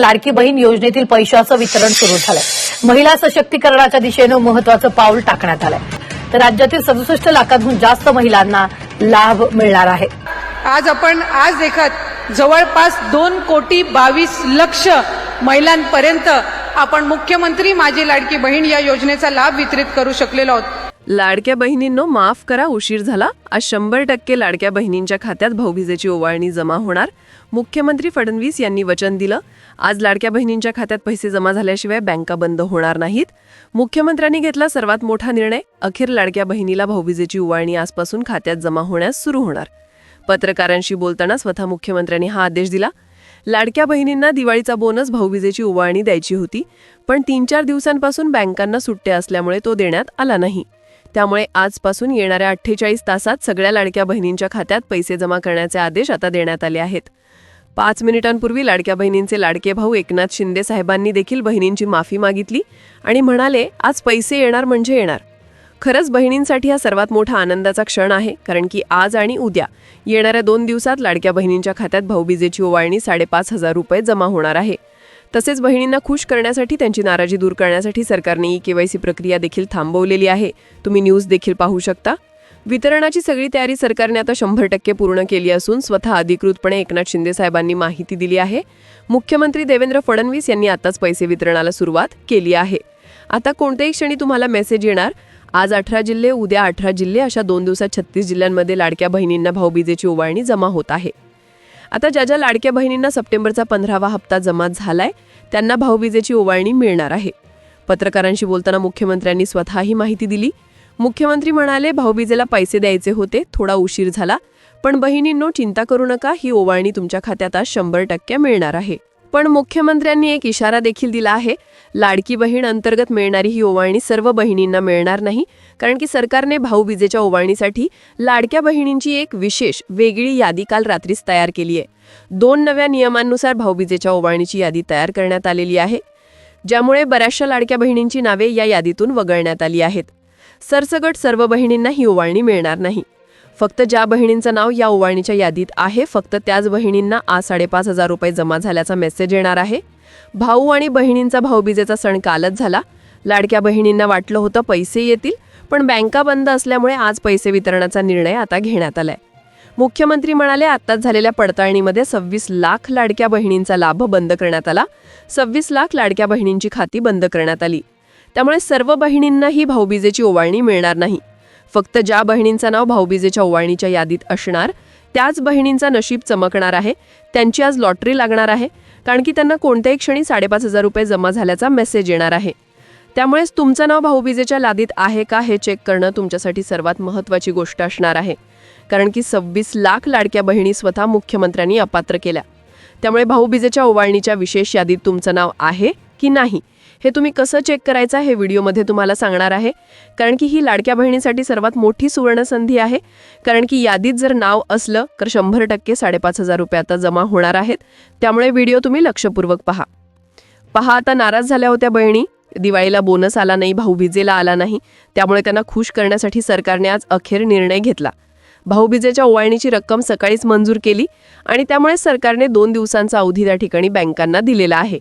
लाडकी बहीण योजनेतील पैशाचं वितरण सुरू झालंय. महिला सशक्तीकरणाच्या दिशेनं महत्वाचं पाऊल टाकण्यात आलंय. तर राज्यातील सदुसष्ट लाखांहून जास्त महिलांना लाभ मिळणार आहे. आज आपण आज देखत जवळपास दोन कोटी बावीस लक्ष महिलांपर्यंत आपण मुख्यमंत्री माझी लाडकी बहीण या योजनेचा लाभ वितरित करू शकलेलो आहोत. लाडक्या बहिणींनो माफ करा उशीर झाला. आज शंभर टक्के लाडक्या बहिणींच्या खात्यात भाऊबीजेची ओवाळणी जमा होणार. मुख्यमंत्री फडणवीस यांनी वचन दिलं. आज लाडक्या बहिणींच्या खात्यात पैसे जमा झाल्याशिवाय बँका बंद होणार नाहीत. मुख्यमंत्र्यांनी घेतला सर्वात मोठा निर्णय अखेर लाडक्या बहिणीला भाऊबीजेची उवाळणी आजपासून खात्यात जमा होण्यास सुरू होणार. पत्रकारांशी बोलताना स्वतः मुख्यमंत्र्यांनी हा आदेश दिला. लाडक्या बहिणींना दिवाळीचा बोनस भाऊबीजेची उवाळणी द्यायची होती पण तीन चार दिवसांपासून बँकांना सुट्ट्या असल्यामुळे तो देण्यात आला नाही. त्यामुळे आजपासून येणाऱ्या अठ्ठेचाळीस तासात सगळ्या लाडक्या बहिणींच्या खात्यात पैसे जमा करण्याचे आदेश आता देण्यात आले आहेत. पाच मिनिटांपूर्वी लाडक्या बहिणींचे लाडके भाऊ एकनाथ शिंदे साहेबांनी देखील बहिणींची माफी मागितली आणि म्हणाले आज पैसे येणार म्हणजे येणार. खरंच बहिणींसाठी हा सर्वात मोठा आनंदाचा क्षण आहे कारण की आज आणि उद्या येणाऱ्या दोन दिवसात लाडक्या बहिणींच्या खात्यात भाऊबीजेची ओवाळणी साडेपाच हजार रुपये जमा होणार आहे. तसेच बहिणींना खुश करण्यासाठी त्यांची नाराजी दूर करण्यासाठी सरकारने ई केवायसी प्रक्रिया देखील थांबवलेली आहे. तुम्ही न्यूज देखील पाहू शकता. वितरणाची सगळी तयारी सरकारने आता शंभर टक्के पूर्ण केली असून स्वतः अधिकृतपणे एकनाथ शिंदे साहेबांनी माहिती दिली आहे. मुख्यमंत्री देवेंद्र फडणवीस यांनी आताच पैसे वितरणाला सुरुवात केली आहे. आता कोणत्याही क्षणी तुम्हाला मेसेज येणार आज अठरा जिल्हे उद्या अठरा जिल्हे अशा दोन दिवसात छत्तीस जिल्ह्यांमध्ये लाडक्या बहिणींना भाऊबीजेची ओवाळणी जमा होत आहे. आता ज्या ज्या लाडक्या बहिणींना सप्टेंबरचा पंधरावा हप्ता जमा झालाय त्यांना भाऊबीजेची ओवाळणी मिळणार आहे. पत्रकारांशी बोलताना मुख्यमंत्र्यांनी स्वतः ही माहिती दिली मुख्यमंत्री म्हणाले भाऊबीजेला पैसे द्यायचे होते थोडा उशीर झाला पण बहिणींनो चिंता करू नका ही ओवाळणी तुमच्या खात्यात आज शंभर टक्के मिळणार आहे. पण मुख्यमंत्र्यांनी एक इशारा देखील दिला आहे लाडकी बहीण अंतर्गत मिळणारी ही ओवाळणी सर्व बहिणींना मिळणार नाही कारण की सरकारने भाऊबीजेच्या ओवाळणीसाठी लाडक्या बहिणींची एक विशेष वेगळी यादी काल रात्रीच तयार केली आहे. दोन नव्या नियमांनुसार भाऊबीजेच्या ओवाळणीची यादी तयार करण्यात आलेली आहे ज्यामुळे बऱ्याचशा लाडक्या बहिणींची नावे या यादीतून वगळण्यात आली आहेत. सरसगट सर्व बहिणींना ही ओवाळणी मिळणार नाही. फक्त ज्या बहिणींचं नाव या ओवाळणीच्या यादीत आहे फक्त त्याच बहिणींना आज साडेपाच हजार रुपये जमा झाल्याचा मेसेज येणार आहे. भाऊ आणि बहिणींचा भाऊबीजेचा सण कालच झाला. लाडक्या बहिणींना वाटलं होतं पैसे येतील पण बँका बंद असल्यामुळे आज पैसे वितरणाचा निर्णय आता घेण्यात आलाय. मुख्यमंत्री म्हणाले आत्ताच झालेल्या पडताळणीमध्ये सव्वीस लाख लाडक्या बहिणींचा लाभ बंद करण्यात आला. सव्वीस लाख लाडक्या बहिणींची खाती बंद करण्यात आली. त्यामुळे सर्व बहिणींनाही भाऊबीजेची ओवाळणी मिळणार नाही. फक्त ज्या बहिणींचं नाव भाऊबीजेच्या ओवाळणीच्या यादीत असणार त्याच बहिणींचा नशीब चमकणार आहे त्यांची आज लॉटरी लागणार आहे कारण की त्यांना कोणत्याही क्षणी साडेपाच हजार रुपये जमा झाल्याचा मेसेज येणार आहे. त्यामुळेच तुमचं नाव भाऊबीजेच्या यादीत आहे का हे चेक करणं तुमच्यासाठी सर्वात महत्त्वाची गोष्ट असणार आहे. कारण की सव्वीस लाख लाडक्या बहिणी स्वतः मुख्यमंत्र्यांनी अपात्र केल्या. त्यामुळे भाऊबीजेच्या ओवाळणीच्या विशेष यादीत तुमचं नाव आहे की नाही हे तुम्ही कसं चेक करायचं हे व्हिडिओमध्ये तुम्हाला सांगणार आहे. कारण की ही लाडक्या बहिणीसाठी सर्वात मोठी सुवर्णसंधी आहे. कारण की यादीत जर नाव असलं तर शंभर टक्के साडेपाच हजार रुपये आता जमा होणार आहेत. त्यामुळे व्हिडिओ तुम्ही लक्षपूर्वक पहा. पहा आता नाराज झाल्या होत्या बहिणी. दिवाळीला बोनस आला नाही भाऊबीजेला आला नाही. त्यामुळे त्यांना खुश करण्यासाठी सरकारने आज अखेर निर्णय घेतला. भाऊबीजेच्या ओवाळणीची रक्कम सकाळीच मंजूर केली आणि त्यामुळे सरकारने दोन दिवसांचा अवधी त्या ठिकाणी बँकांना दिलेला आहे.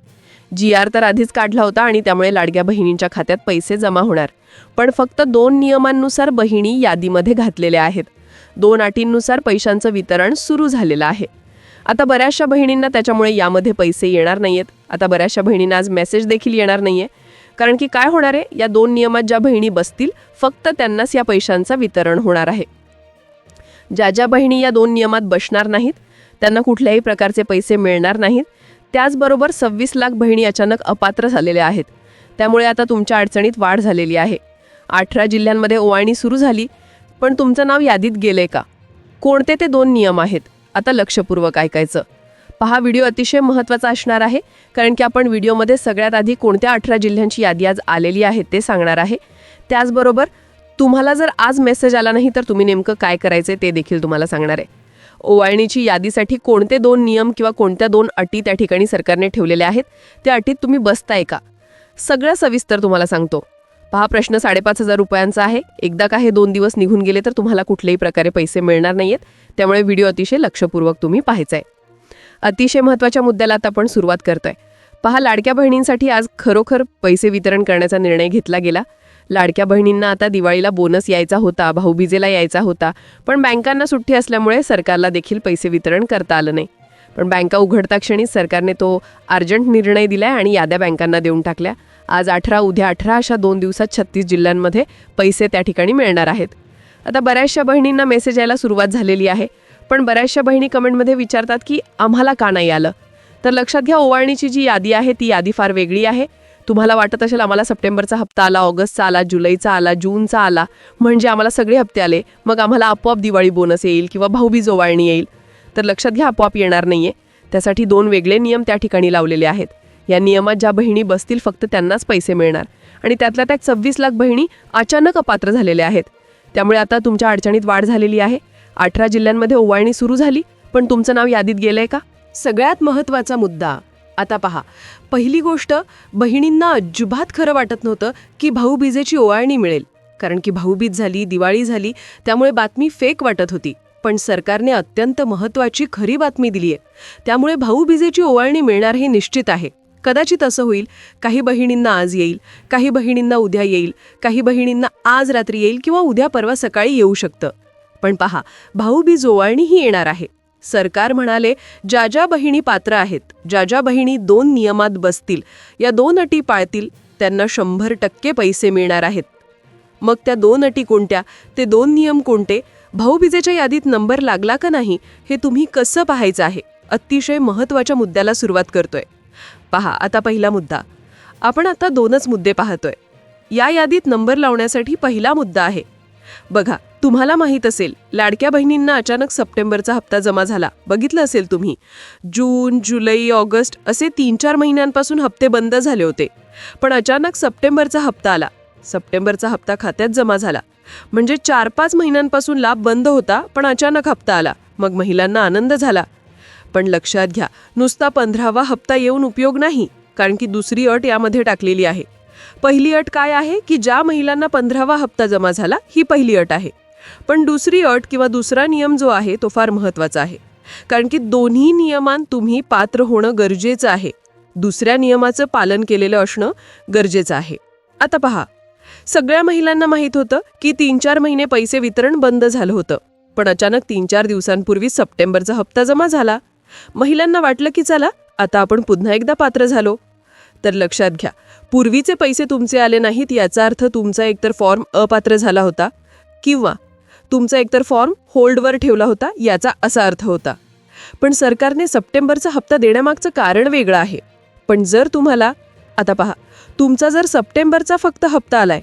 जी आर तर आधीच काढला होता आणि त्यामुळे लाडक्या बहिणींच्या खात्यात पैसे जमा होणार. पण फक्त दोन नियमांनुसार बहिणी यादीमध्ये घातलेल्या आहेत. दोन अटींनुसार पैशांचं वितरण सुरू झालेलं आहे. आता बऱ्याचशा बहिणींना त्याच्यामुळे यामध्ये पैसे येणार नाहीयेत. आता बऱ्याचशा बहिणींना आज मेसेज देखील येणार नाहीये. कारण की काय होणार आहे? या दोन नियमात ज्या बहिणी बसतील फक्त त्यांनाच या पैशांचं वितरण होणार आहे. ज्या ज्या बहिणी या दोन नियमात बसणार नाहीत त्यांना कुठल्याही प्रकारचे पैसे मिळणार नाहीत. त्याचबरोबर सव्वीस लाख बहिणी अचानक अपात्र झालेल्या आहेत. त्यामुळे आता तुमच्या अडचणीत वाढ झालेली आहे. अठरा जिल्ह्यांमध्ये ओवाळणी सुरू झाली पण तुमचं नाव यादीत गेलंय का? कोणते ते दोन नियम आहेत? आता लक्षपूर्वक ऐकायचं. पहा व्हिडिओ अतिशय महत्त्वाचा असणार आहे कारण की आपण व्हिडिओमध्ये सगळ्यात आधी कोणत्या अठरा जिल्ह्यांची यादी आज आलेली आहे ते सांगणार आहे. त्याचबरोबर तुम्हाला जर आज मेसेज आला नाही तर तुम्ही नेमकं काय करायचं ते देखील तुम्हाला सांगणार आहे. ओवाळणीची यादीसाठी कोणते दोन नियम किंवा कोणत्या दोन अटी त्या ठिकाणी सरकारने ठेवलेल्या आहेत? त्या अटीत तुम्ही बसताय का? सगळं सविस्तर तुम्हाला सांगतो. पहा प्रश्न साडेपाच हजार रुपयांचा आहे. एकदा का हे दोन दिवस निघून गेले तर तुम्हाला कुठल्याही प्रकारे पैसे मिळणार नाही आहेत त्यामुळे व्हिडिओ अतिशय लक्षपूर्वक तुम्ही पाहायचा आहे अतिशय महत्त्वाच्या मुद्द्याला आता आपण सुरुवात करतोय. पहा लाडक्या बहिणींसाठी आज खरोखर पैसे वितरण करण्याचा निर्णय घेतला गेला. लाडक्या बहिणींना आता दिवाळीला बोनस यायचा होता भाऊबीजेला यायचा होता. पण बँकांना सुट्टी असल्यामुळे सरकारला देखील पैसे वितरण करता आलं नाही. पण बँका उघडता क्षणी सरकारने तो अर्जंट निर्णय दिलाय आणि याद्या बँकांना देऊन टाकल्या. आज अठरा उद्या अठरा अशा दोन दिवसात छत्तीस जिल्ह्यांमध्ये पैसे त्या ठिकाणी मिळणार आहेत. आता बऱ्याचशा बहिणींना मेसेज यायला सुरुवात झालेली आहे. पण बऱ्याचशा बहिणी कमेंटमध्ये विचारतात की आम्हाला का नाही आलं? तर लक्षात घ्या ओवाळणीची जी यादी आहे ती यादी फार वेगळी आहे. तुम्हाला वाटत असेल आम्हाला सप्टेंबरचा हप्ता आला ऑगस्टचा आला जुलैचा आला जूनचा आला म्हणजे आम्हाला सगळे हप्ते आले. मग आम्हाला आपोआप दिवाळी बोनस येईल किंवा भाऊबीज ओवाळणी येईल. तर लक्षात घ्या आपोआप येणार नाहीये. त्यासाठी दोन वेगळे नियम त्या ठिकाणी लावलेले आहेत. या नियमात ज्या बहिणी बसतील फक्त त्यांनाच पैसे मिळणार. आणि त्यातल्या त्यात सव्वीस लाख बहिणी अचानक अपात्र झालेल्या आहेत. त्यामुळे आता तुमच्या अडचणीत वाढ झालेली आहे. अठरा जिल्ह्यांमध्ये ओवाळणी सुरू झाली पण तुमचं नाव यादीत गेलंय का? सगळ्यात महत्त्वाचा मुद्दा आता पहा. पहिली गोष्ट बहिणींना अजिबात खरं वाटत नव्हतं की भाऊबीजेची ओवाळणी मिळेल. कारण की भाऊबीज झाली दिवाळी झाली त्यामुळे बातमी फेक वाटत होती. पण सरकारने अत्यंत महत्त्वाची खरी बातमी दिली आहे त्यामुळे भाऊबीजेची ओवाळणी मिळणार हे निश्चित आहे. कदाचित असं होईल काही बहिणींना आज येईल काही बहिणींना उद्या येईल काही बहिणींना आज रात्री येईल किंवा उद्या परवा सकाळी येऊ शकतं. पण पहा भाऊबीज ओवाळणीही येणार आहे. सरकार म्हणाले ज्या ज्या बहिणी पात्र आहेत ज्या ज्या बहिणी दोन नियमात बसतील या दोन अटी पाळतील त्यांना शंभर टक्के पैसे मिळणार आहेत. मग त्या दोन अटी कोणत्या? ते दोन नियम कोणते? भाऊबीजेच्या यादीत नंबर लागला का नाही? हे तुम्ही कसं पाहायचं आहे? अतिशय महत्त्वाच्या मुद्द्याला सुरुवात करतोय. पहा आता पहिला मुद्दा. आपण आता दोनच मुद्दे पाहतोय. या यादीत नंबर लावण्यासाठी पहिला मुद्दा आहे. बघा तुम्हाला माहीत असेल लाडक्या बहिणींना अचानक सप्टेंबरचा हप्ता जमा झाला. बघितलं असेल तुम्ही. जून जुलै ऑगस्ट असे तीन चार महिन्यांपासून हप्ते बंद झाले होते. पण अचानक सप्टेंबरचा हप्ता आला. सप्टेंबरचा हप्ता खात्यात जमा झाला. म्हणजे चार पाच महिन्यांपासून लाभ बंद होता पण अचानक हप्ता आला. मग महिलांना आनंद झाला. पण लक्षात घ्या नुसता पंधरावा हप्ता येऊन उपयोग नाही कारण की दुसरी अट यामध्ये टाकलेली आहे. पहिली अट काय आहे की ज्या महिलांना पंधरावा हप्ता जमा झाला ही पहिली अट आहे. पण दुसरी अट किंवा दुसरा नियम जो आहे तो फार महत्त्वाचा आहे. कारण की दोन्ही नियमांत तुम्ही पात्र होणं गरजेचं आहे. दुसऱ्या नियमाचं पालन केलेलं असणं गरजेचं आहे. आता पहा. सगळ्या महिलांना माहीत होतं की तीन चार महिने पैसे वितरण बंद झालं होतं. पण अचानक तीन चार दिवसांपूर्वी सप्टेंबरचा हप्ता जमा झाला. महिलांना वाटलं की चला आता आपण पुन्हा एकदा पात्र झालो. तर लक्षात घ्या. पूर्वीचे पैसे तुमचे आले नाहीत याचा अर्थ तुमचा एकतर फॉर्म अपात्र झाला होता किंवा तुमचा एकतर फॉर्म होल्डवर ठेवला होता याचा असा अर्थ होता. पण सरकारने सप्टेंबरचा हप्ता देण्यामागचं कारण वेगळं आहे. पण जर तुम्हाला आता पहा तुमचा जर सप्टेंबरचा फक्त हप्ता आलाय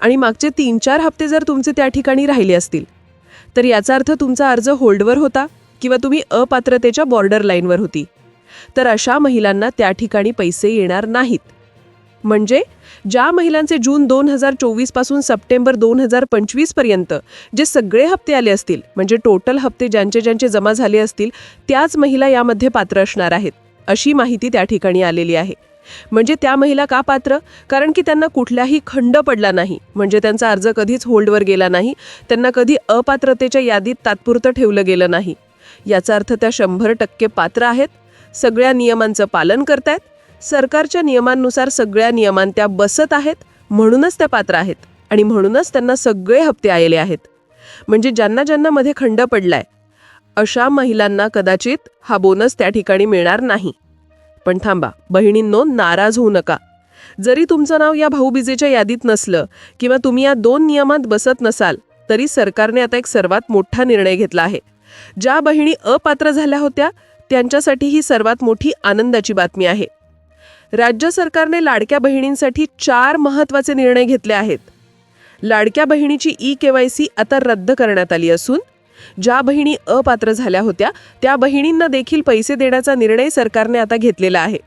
आणि मागचे तीन चार हप्ते जर तुमचे त्या ठिकाणी राहिले असतील तर याचा अर्थ तुमचा अर्ज होल्डवर होता किंवा तुम्ही अपात्रतेच्या बॉर्डर लाईनवर होती. तर अशा महिलांना त्या ठिकाणी पैसे येणार नाहीत. म्हणजे ज्या महिलांचे जून दोन हजार चोवीसपासून सप्टेंबर दोन हजार पंचवीसपर्यंत जे सगळे हप्ते आले असतील म्हणजे टोटल हप्ते ज्यांचे ज्यांचे जमा झाले असतील त्याच महिला यामध्ये पात्र असणार आहेत अशी माहिती त्या ठिकाणी आलेली आहे. म्हणजे त्या महिला का पात्र? कारण की त्यांना कुठलाही खंड पडला नाही म्हणजे त्यांचा अर्ज कधीच होल्डवर गेला नाही त्यांना कधी अपात्रतेच्या यादीत तात्पुरतं ठेवलं गेलं नाही. याचा अर्थ त्या शंभर टक्के पात्र आहेत सगळ्या नियमांचं पालन करतायत. सरकारच्या नियमांनुसार सगळ्या नियमां त्या बसत आहेत म्हणूनच त्या पात्र आहेत आणि म्हणूनच त्यांना सगळे हप्ते आलेले आहेत. म्हणजे ज्यांना ज्यांना मध्ये खंड पडलाय अशा महिलांना कदाचित हा बोनस त्या ठिकाणी मिळणार नाही. पण थांबा बहिणींनो नाराज होऊ नका. जरी तुमचं नाव या भाऊबीजेच्या यादीत नसलं किंवा तुम्ही या दोन नियमात बसत नसाल तरी सरकारने आता एक सर्वात मोठा निर्णय घेतला आहे. ज्या बहिणी अपात्र झाल्या होत्या त्यांच्यासाठी ही सर्वात मोठी आनंदाची बातमी आहे. राज्य सरकारने लाडक्या बहिणींसाठी चार महत्त्वाचे निर्णय घेतले आहेत. लाडक्या बहिणीची ई के वाय सी आता रद्द करण्यात आली असून ज्या बहिणी अपात्र झाल्या होत्या त्या बहिणींना देखील पैसे देण्याचा निर्णय सरकारने आता घेतलेला आहे.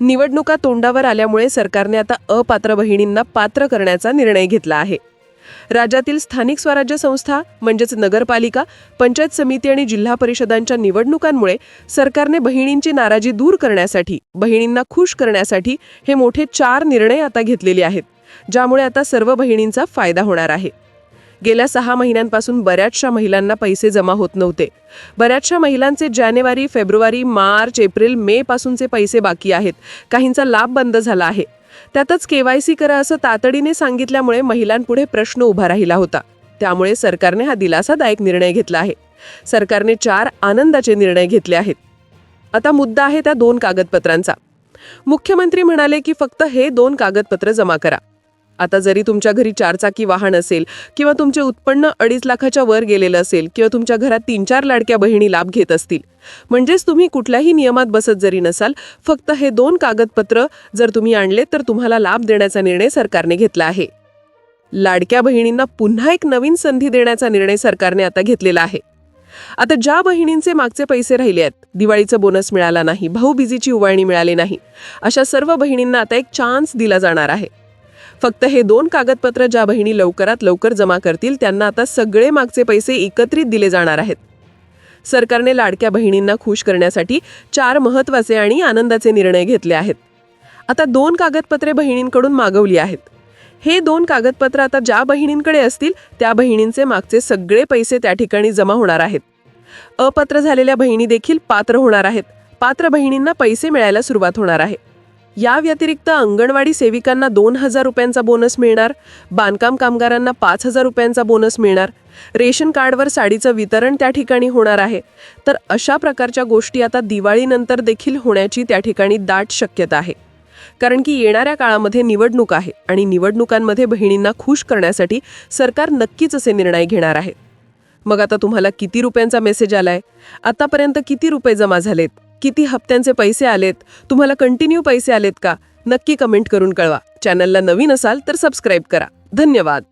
निवडणुका तोंडावर आल्यामुळे सरकारने आता अपात्र बहिणींना पात्र करण्याचा निर्णय घेतला आहे. राज्यातील स्थानिक स्वराज्य संस्था म्हणजेच नगरपालिका पंचायत समिती आणि जिल्हा परिषदांच्या निवडणुकांमुळे सरकारने बहिणींची नाराजी दूर करण्यासाठी बहिणींना खुश करण्यासाठी हे मोठे चार निर्णय आता घेतलेले आहेत ज्यामुळे आता सर्व बहिणींचा फायदा होणार आहे. गेल्या सहा महिन्यांपासून बऱ्याचशा महिलांना पैसे जमा होत नव्हते. बऱ्याचशा महिलांचे जानेवारी फेब्रुवारी मार्च एप्रिल मे पासूनचे पैसे बाकी आहेत. काहींचा लाभ बंद झाला आहे. त्यातच केवायसी करा असं तातडीने सांगितल्यामुळे महिलांपुढे प्रश्न उभा राहिला होता. त्यामुळे सरकारने हा दिलासादायक निर्णय घेतला आहे. सरकारने चार आनंदाचे निर्णय घेतले आहेत. आता मुद्दा आहे त्या दोन कागदपत्रांचा. मुख्यमंत्री म्हणाले की फक्त हे दोन कागदपत्र जमा करा. आता जरी तुमच्या घरी चारचाकी वाहन असेल किंवा तुमचे उत्पन्न अडीच लाखाच्या वर गेलेलं असेल किंवा तुमच्या घरात तीन चार लाडक्या बहिणी लाभ घेत असतील म्हणजेच तुम्ही कुठल्याही नियमात बसत जरी नसाल फक्त हे दोन कागदपत्र जर तुम्ही आणले तर तुम्हाला लाभ देण्याचा निर्णय सरकारने घेतला आहे. लाडक्या बहिणींना पुन्हा एक नवीन संधी देण्याचा निर्णय सरकारने आता घेतलेला आहे. आता ज्या बहिणींचे मागचे पैसे राहिले आहेत दिवाळीचं बोनस मिळाला नाही भाऊबीजीची उवाळणी मिळाली नाही अशा सर्व बहिणींना आता एक चान्स दिला जाणार आहे. फक्त हे दोन कागदपत्र ज्या बहिणी लवकरात लवकर जमा करतील त्यांना आता सगळे मागचे पैसे एकत्रित दिले जाणार आहेत. सरकारने लाडक्या बहिणींना खुश करण्यासाठी चार महत्त्वाचे आणि आनंदाचे निर्णय घेतले आहेत. आता दोन कागदपत्रे बहिणींकडून मागवली आहेत. हे दोन कागदपत्र आता ज्या बहिणींकडे असतील त्या बहिणींचे मागचे सगळे पैसे त्या ठिकाणी जमा होणार आहेत. अपात्र झालेल्या बहिणी देखील पात्र होणार आहेत. पात्र बहिणींना पैसे मिळायला सुरुवात होणार आहे. या व्यतिरिक्त अंगणवाडी सेविकांना दोन हजार रुपयांचा बोनस मिळणार बांधकाम कामगारांना पाच हजार रुपयांचा बोनस मिळणार रेशन कार्डवर साडीचं वितरण त्या ठिकाणी होणार आहे. तर अशा प्रकारच्या गोष्टी आता दिवाळीनंतर देखील होण्याची त्या ठिकाणी दाट शक्यता आहे. कारण की येणाऱ्या काळामध्ये निवडणूक आहे आणि निवडणुकांमध्ये बहिणींना खुश करण्यासाठी सरकार नक्कीच असे निर्णय घेणार आहे. मग आता तुम्हाला किती रुपयांचा मेसेज आलाय? आतापर्यंत किती रुपये जमा झालेत? किती हप्त्यांचे पैसे आलेत? तुम्हाला कंटिन्यू पैसे आलेत का? नक्की कमेंट करून कळवा. चॅनलला नवीन असाल तर सबस्क्राईब करा. धन्यवाद.